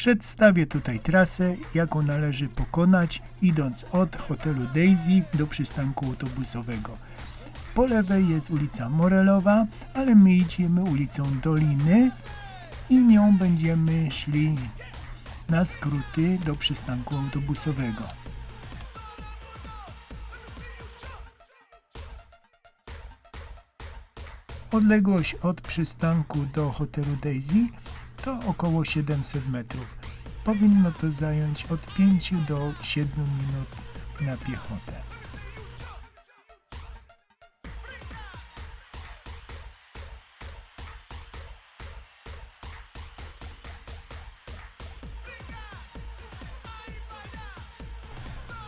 Przedstawię tutaj trasę, jaką należy pokonać, idąc od hotelu Daisy do przystanku autobusowego. Po lewej jest ulica Morelowa, ale my idziemy ulicą Doliny i nią będziemy szli na skróty do przystanku autobusowego. Odległość od przystanku do hotelu Daisy to około 700 metrów. Powinno to zająć od 5 do 7 minut na piechotę.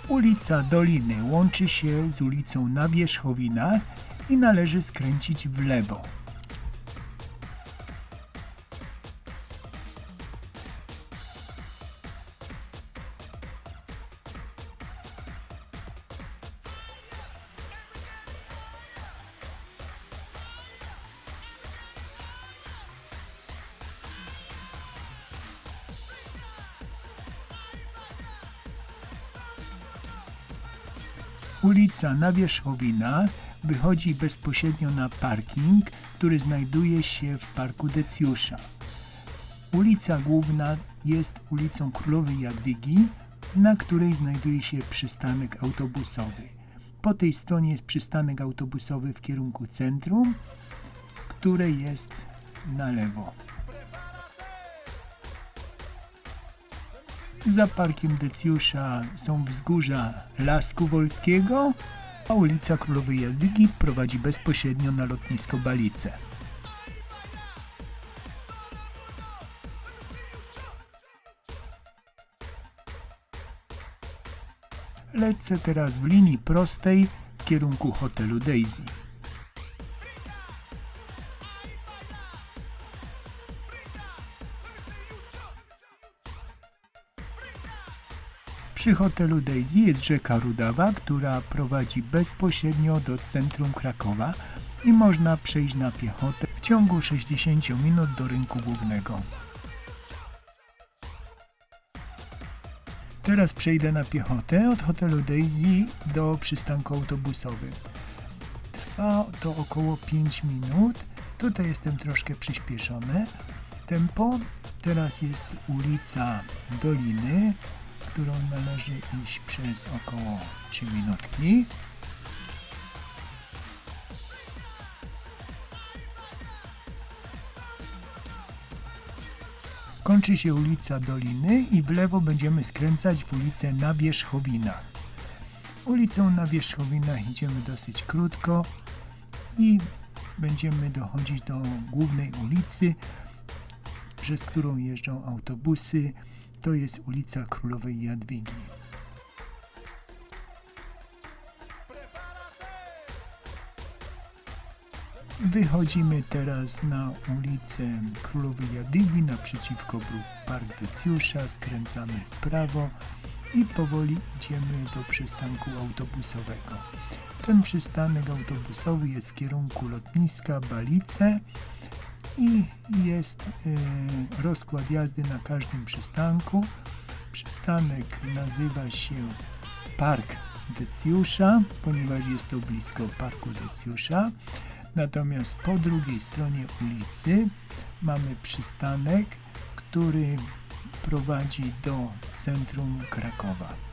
Ulica Doliny łączy się z ulicą na Wierzchowinach i należy skręcić w lewo. Ulica na Wierzchowinach wychodzi bezpośrednio na parking, który znajduje się w parku Decjusza. Ulica Główna jest ulicą Królowej Jadwigi, na której znajduje się przystanek autobusowy. Po tej stronie jest przystanek autobusowy w kierunku centrum, które jest na lewo. Za parkiem Decjusza są wzgórza Lasku Wolskiego, a ulica Królowej Jadwigi prowadzi bezpośrednio na lotnisko Balice. Lecę teraz w linii prostej w kierunku hotelu Daisy. Przy hotelu Daisy jest rzeka Rudawa, która prowadzi bezpośrednio do centrum Krakowa i można przejść na piechotę w ciągu 60 minut do rynku głównego. Teraz przejdę na piechotę od hotelu Daisy do przystanku autobusowego. Trwa to około 5 minut. Tutaj jestem troszkę przyspieszony. Tempo. Teraz jest ulica Doliny, którą należy iść przez około 3 minutki. Kończy się ulica Doliny i w lewo będziemy skręcać w ulicę na Wierzchowinach. Ulicą na Wierzchowinach idziemy dosyć krótko i będziemy dochodzić do głównej ulicy, przez którą jeżdżą autobusy. To jest ulica Królowej Jadwigi. Wychodzimy teraz na ulicę Królowej Jadwigi, naprzeciwko Park Decjusza, skręcamy w prawo i powoli idziemy do przystanku autobusowego. Ten przystanek autobusowy jest w kierunku lotniska Balice i jest e, rozkład jazdy na każdym przystanku. Przystanek nazywa się Park Decjusza, ponieważ jest to blisko Parku Decjusza. Natomiast po drugiej stronie ulicy mamy przystanek, który prowadzi do centrum Krakowa.